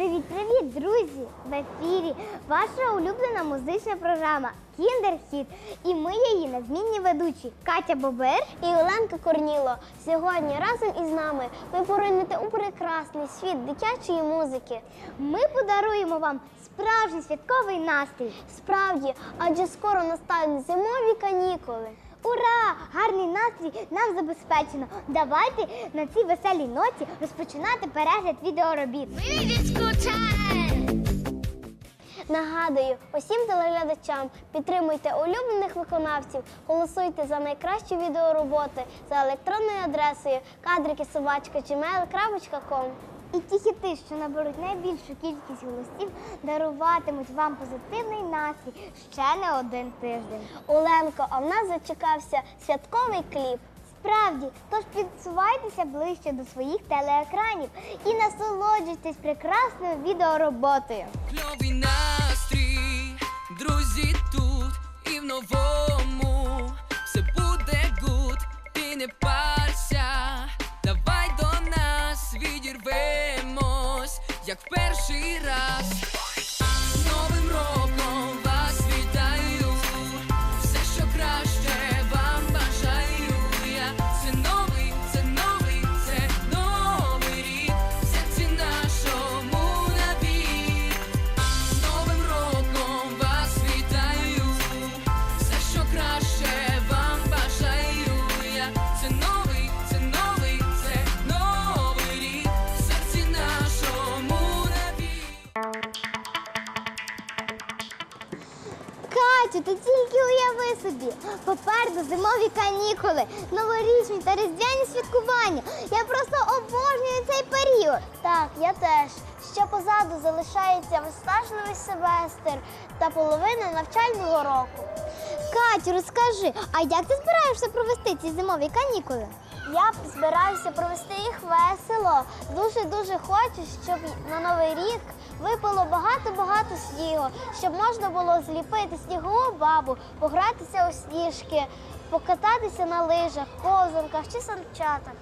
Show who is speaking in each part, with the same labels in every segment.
Speaker 1: Привіт-привіт, друзі! В ефірі ваша улюблена музична програма Кіндер Хіт. І ми її незмінні ведучі Катя Бобер
Speaker 2: і Оленка Корніло. Сьогодні разом із нами ви поринете у прекрасний світ дитячої музики.
Speaker 1: Ми подаруємо вам справжній святковий настрій.
Speaker 2: Справді, адже скоро настануть зимові канікули.
Speaker 1: Ура! Гарний настрій нам забезпечено. Давайте на цій веселій ноті розпочинати перегляд відеоробіт.
Speaker 2: Нагадую, усім телеглядачам підтримуйте улюблених виконавців, голосуйте за найкращі відеороботи за електронною адресою кадрики.gmail.com
Speaker 1: І ті хіти, що наберуть найбільшу кількість голосів, даруватимуть вам позитивний настрій ще не один тиждень.
Speaker 2: Оленко, а в нас зачекався святковий кліп.
Speaker 1: Справді, тож підсувайтеся ближче до своїх телеекранів і насолоджуйтесь прекрасною відеороботою.
Speaker 3: Кльовий настрій, друзі тут і в новому все буде гуд, ти не парся,
Speaker 1: Ти тільки уяви собі. Попереду зимові канікули, новорічні та різдвяні святкування. Я просто обожнюю цей період.
Speaker 2: Так, я теж. Ще позаду залишається виснажливий семестр та половина навчального року.
Speaker 1: Катю, розкажи, а як ти збираєшся провести ці зимові канікули?
Speaker 2: Я збираюся провести їх весело. Дуже дуже хочу, щоб на новий рік випало багато-багато снігу, щоб можна було зліпити снігову бабу, погратися у сніжки, покататися на лижах, ковзанках чи санчатах.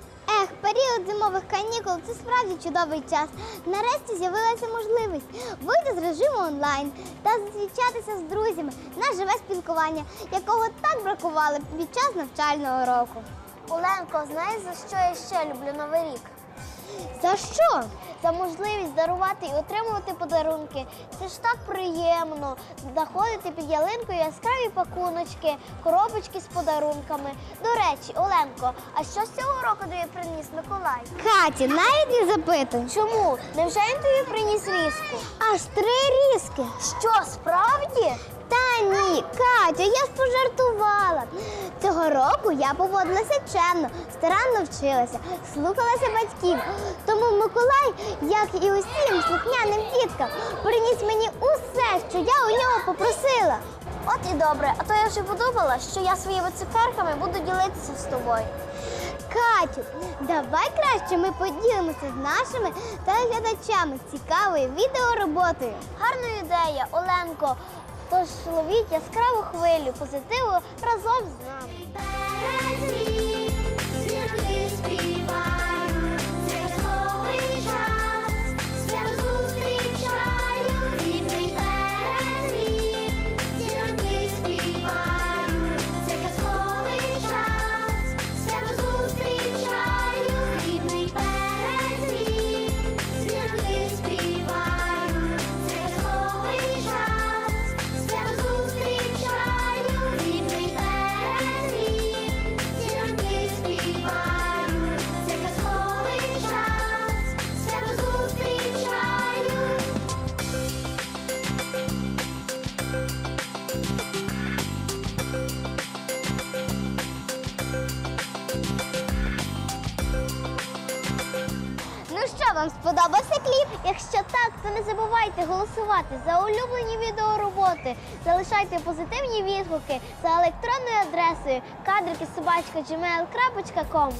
Speaker 1: Ех, період зимових канікул це справді чудовий час. Нарешті з'явилася можливість вийти з режиму онлайн та зустрічатися з друзями на живе спілкування, якого так бракувало під час навчального року.
Speaker 2: Оленко, знаєш, за що я ще люблю новий рік?
Speaker 1: За що?
Speaker 2: За можливість дарувати і отримувати подарунки. Це ж так приємно знаходити під ялинкою яскраві пакуночки, коробочки з подарунками. До речі, Оленко, а що з цього року тобі приніс Миколай?
Speaker 1: Каті, навіть не запитуй.
Speaker 2: Чому? Невже він тобі приніс різку?
Speaker 1: Аж три різки.
Speaker 2: Що, справді?
Speaker 1: Та ні, Катя, я ж пожартувала. Року я поводилася чемно, старанно вчилася, слухалася батьків. Тому Миколай, як і усім слухняним діткам, приніс мені усе, що я у нього попросила.
Speaker 2: От і добре, а то я вже подумала, що я своїми цукерками буду ділитися з тобою.
Speaker 1: Катю, давай краще ми поділимося з нашими телеглядачами цікавою відеороботою.
Speaker 2: Гарна ідея, Оленко. Тож ловіть яскраву хвилю позитиву разом з нами.
Speaker 1: Ну що, вам сподобався кліп? Якщо так, то не забувайте голосувати за улюблені відеороботи. Залишайте позитивні відгуки за електронною адресою кадрики.gmail.com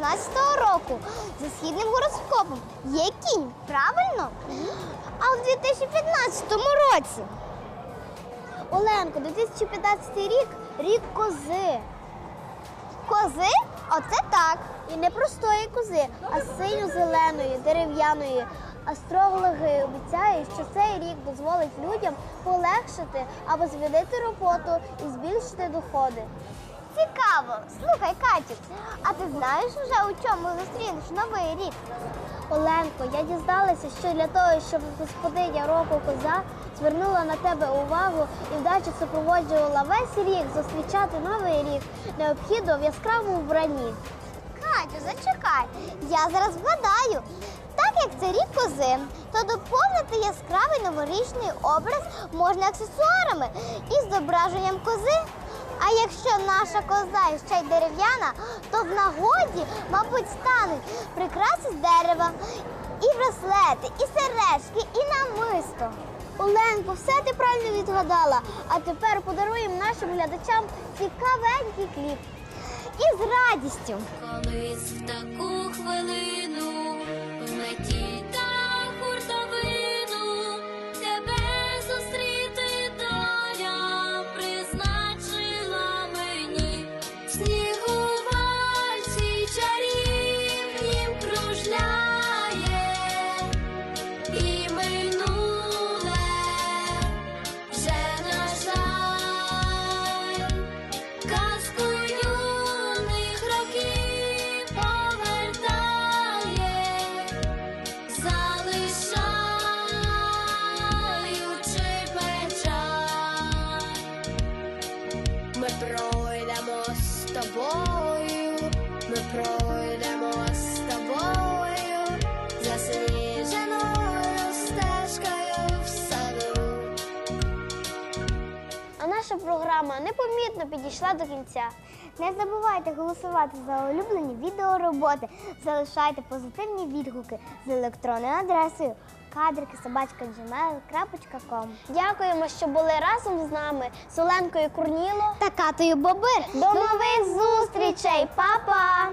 Speaker 1: 2014 року за східним гороскопом є кінь, правильно? А в 2015 році.
Speaker 2: Оленко, 2015 рік рік кози.
Speaker 1: Кози? Оце так.
Speaker 2: І не простої кози, а синьо-зеленої, дерев'яної. Астрологи обіцяють, що цей рік дозволить людям полегшити або звільнити роботу і збільшити доходи.
Speaker 1: Цікаво. Слухай, Катю, а ти знаєш вже у чому зустрінеш новий рік?
Speaker 2: Оленко, я дізналася, що для того, щоб господиня року коза звернула на тебе увагу і вдачу супроводжувала весь рік зустрічати новий рік, необхідно в яскравому вбранні.
Speaker 1: Катю, зачекай. Я зараз вгадаю. Так як це рік кози, то доповнити яскравий новорічний образ можна аксесуарами із зображенням кози. А якщо наша коза ще й дерев'яна, то в нагоді, мабуть, стануть прикраси дерева, і браслети, і сережки, і намисто.
Speaker 2: Оленко, все ти правильно відгадала. А тепер подаруємо нашим глядачам цікавенький кліп.
Speaker 1: І з радістю.
Speaker 4: Колись в таку хвилину
Speaker 2: непомітно підійшла до кінця.
Speaker 1: Не забувайте голосувати за улюблені відеороботи. Залишайте позитивні відгуки з електронною адресою кадрики.gmail.com
Speaker 2: Дякуємо, що були разом з нами з Оленкою Курніло.
Speaker 1: та Катою Бобир.
Speaker 2: До нових зустрічей, Па-па!